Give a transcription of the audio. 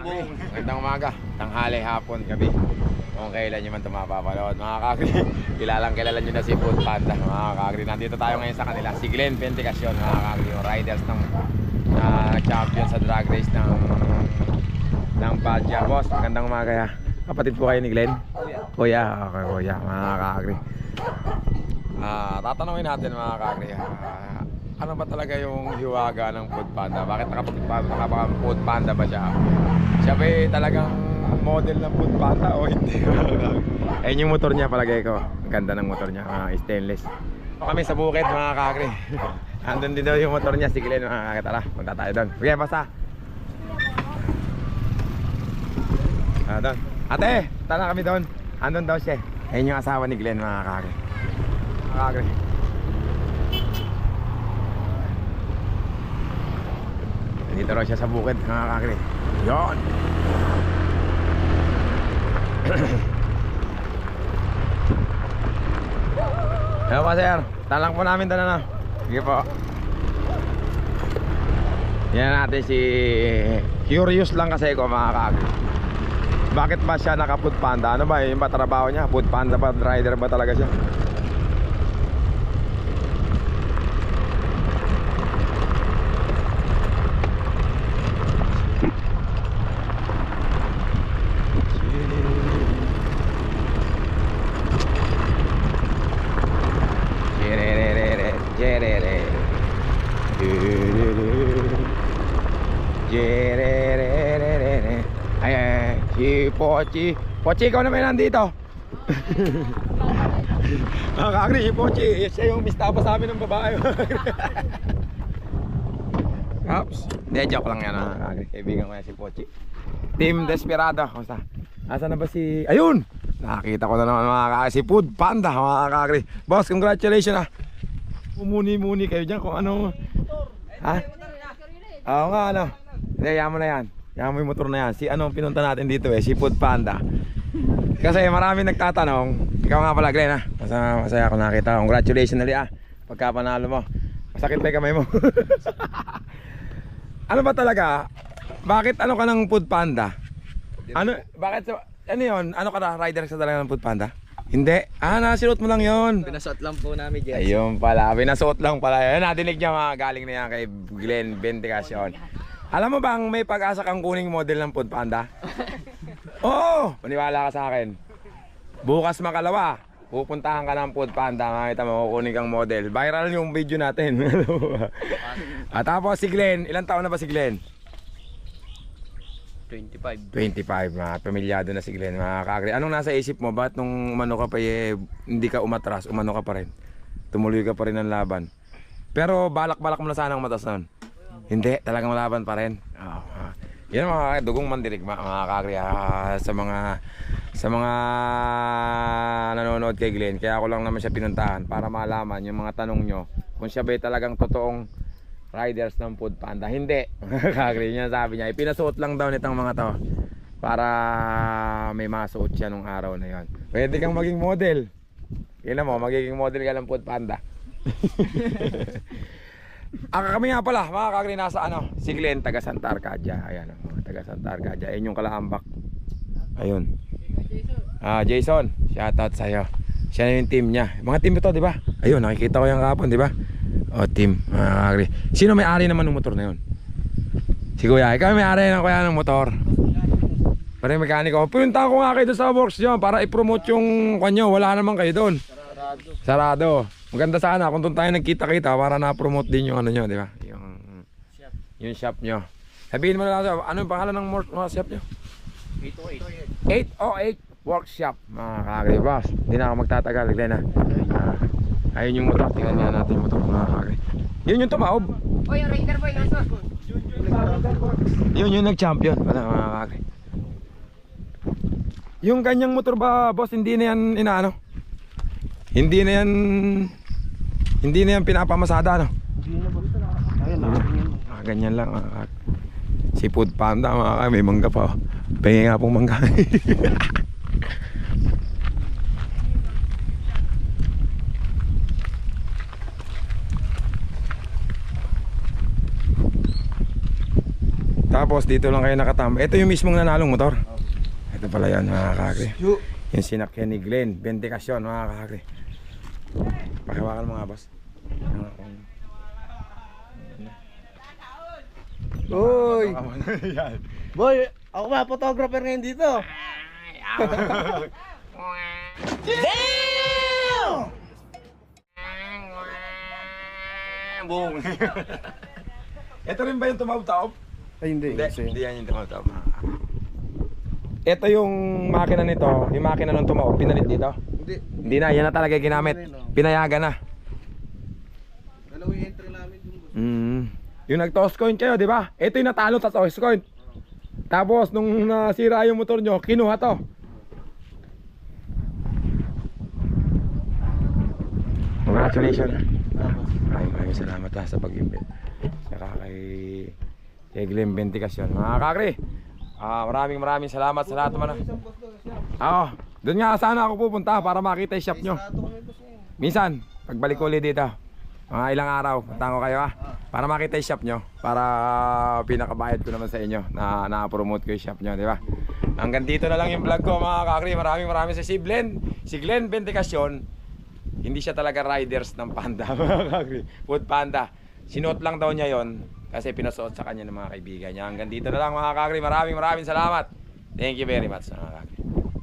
Magandang umaga, tanghali, hapon, gabi. Kung kailan nyo man ito mapapanood. Mga kakri, kilalang kilala nyo na si Food Panda. Mga kakri, nandito tayo ngayon sa kanila. Si Glenn Pentecacion, mga kakri, yung riders ng ah, champion sa drag race ng ng Padya. Boss, magandang umaga ya. Kapatid po kayo ni Glenn? Kuya. okay kuya, mga kakri. Ah, tatanungin natin mga kakri. ah, ano ba talaga yung hiwaga ng Food Panda? Bakit nakapag Food Panda ba siya? Siya ba eh, talagang model ng Food Panda o hindi? Ayun yung motor niya palagay ko. Ganda ng motor niya, mga stainless. Kami sa bukid mga kakri. Andun din daw yung motor niya, si Glenn mga kakri. Tara, punta tayo doon. Okay, basta. Ah, doon. Ate, tara kami doon. Andun daw siya. Ayun yung asawa ni Glenn mga kakri. Mga kakri. Dito raw siya sa bukid mga kakri. Yon. Hello pa sir. Talang po namin doon na. Sige po. Yan natin si Curious lang kasi ko mga kakri. Bakit ba siya naka food panda? Ano ba yung ba trabaho niya? Food panda ba? Rider ba talaga siya? Jererere. Ay, ay, ay, si Pochi. Pochi, ikaw naman nandito. Mga kakri, si Pochi. Siya yung mistapa sa amin ng babae. Ops. Hindi, joke lang yan mga kakri. Kaibigan ko yan si Pochi. Team Desperado. Kamusta? Asa na ba si... Ayun! Nakakita ko na naman mga kakri. Si Food Panda mga kakri. Boss, congratulations ah. Umuni-muni kayo dyan kung ano... Ha? Oo nga ano. Hindi, yaman na yan. Yaman mo yung motor na yan. Si ano pinunta natin dito eh, si Food Panda. Kasi marami nagtatanong. Ikaw nga pala Glenn ha. Masaya, masaya ako nakita. Congratulations ulit ah. Pagka panalo mo. Masakit pa yung kamay mo. ano ba talaga? Bakit ano ka ng Food Panda? Ano, bakit ano yun? Ano ka na? Rider sa talaga ng Food Panda? Hindi. Ah, nasilut mo lang yon. Pinasot lang po namin dyan. Ayun pala, pinasuot lang pala. Ayun, nadinig niya mga galing na yan kay Glenn Bendicacion. Alam mo bang may pag-asa kang kuning model ng Food Panda? Oo! Maniwala ka sa akin. Bukas makalawa, pupuntahan ka ng Food Panda, makita mo kukunin kang model. Viral yung video natin. At tapos si Glenn, ilang taon na ba si Glenn? 25. 25, mga pamilyado na si Glenn, mga kakri. Anong nasa isip mo? Ba't nung umano ka pa eh, hindi ka umatras, umano ka pa rin? Tumuloy ka pa rin ng laban. Pero balak-balak mo na sanang matas nun. Hindi, talagang laban pa rin. Oo. ah. Yan mga dugong mandirig mga, kakri ah, sa mga sa mga nanonood kay Glenn. Kaya ako lang naman siya pinuntahan para malaman yung mga tanong nyo kung siya ba talagang totoong riders ng food panda. Hindi. Kakri niya sabi niya. Ipinasuot lang daw nitong mga to. Para may masuot siya nung araw na yon. Pwede kang maging model. Tingnan mo, magiging model ka ng food panda. Ah, kami nga pala, mga kakri nasa ano, si Glenn, taga Santa Arcadia. Ayan, mga taga Santa Arcadia. Ayun yung kalaambak. Ayun. Ah, Jason, shoutout sa'yo. Siya na yung team niya. Mga team ito, di ba? Ayun, nakikita ko yung kapon, di ba? O, team. Mga kakri. Sino may-ari naman ng motor na yun? Si Kuya. Ikaw may-ari ng kuya ng motor. Pare mekaniko. Punta ko nga kayo sa works nyo para i-promote yung kanyo. Wala naman kayo doon. Sarado. Sarado. Maganda sana kung doon tayo nagkita-kita para na-promote din yung ano nyo, di ba? Yung, Shop. yung shop nyo. Sabihin mo na lang, ano yung pangalan ng mga shop nyo? 808. 808 Workshop, mga kakri boss. Hindi na ako magtatagal, Glenn ha. Ah, ayun yung motor, tingnan nga natin yung motor, mga kakri. Yun yung tumaob. Oy, yung Raider boy, nasa? Yun yung nag-champion. Wala, mga kakri. Yung kanyang motor ba, boss, hindi na yan inaano? Hindi na yan hindi na yan pinapamasada, no? Ayun, Ah, ganyan lang. ah. si Food Panda, mga kakri, may mangga pa. oh. Pengi nga pong mangga. Tapos dito lang kayo nakatambay. Ito yung mismong nanalong motor. Ito pala yan mga kakri. Yung sinakyan ni Glenn. Bendikasyon mga kakri. Pakiwakan mo nga boss. Uy! Yan. Boy, ako ba photographer ngayon dito? Boom. Ito rin ba yung tumawtaw? Ay, hindi. Hindi, hindi yan yung tumawtaw. Ito yung makina nito, yung makina nung tumaob, pinalit dito. Hindi. Hindi na, yan na talaga yung ginamit. Pinayagan na. Dalawa yung entry namin boss. Mm. Yung nag-toss coin kayo, di ba? Ito yung natalo sa toss coin. Tapos, nung nasira yung motor nyo, kinuha to. Congratulations. Ay, maraming salamat ha, sa pag-imbit. Saka kay, kay Glenn Bentikasyon. Mga kakri, ah, maraming maraming salamat sa lahat naman. Siya. Oo, doon nga sana ako pupunta para makita yung shop nyo. Ngayon. Minsan, pagbalik ko ulit dito, mga ilang araw, punta ko kayo ha. Para makita yung shop nyo. Para pinakabayad ko naman sa inyo na na-promote ko yung shop nyo, di ba? Hanggang dito na lang yung vlog ko mga kakri. Maraming maraming sa si Glenn. Si Glenn Bentikasyon. Hindi siya talaga riders ng panda mga kakri. Food panda. Sinuot lang daw niya yon kasi pinasuot sa kanya ng mga kaibigan niya. Hanggang dito na lang mga kakri. Maraming maraming salamat. Thank you very much mga kakri.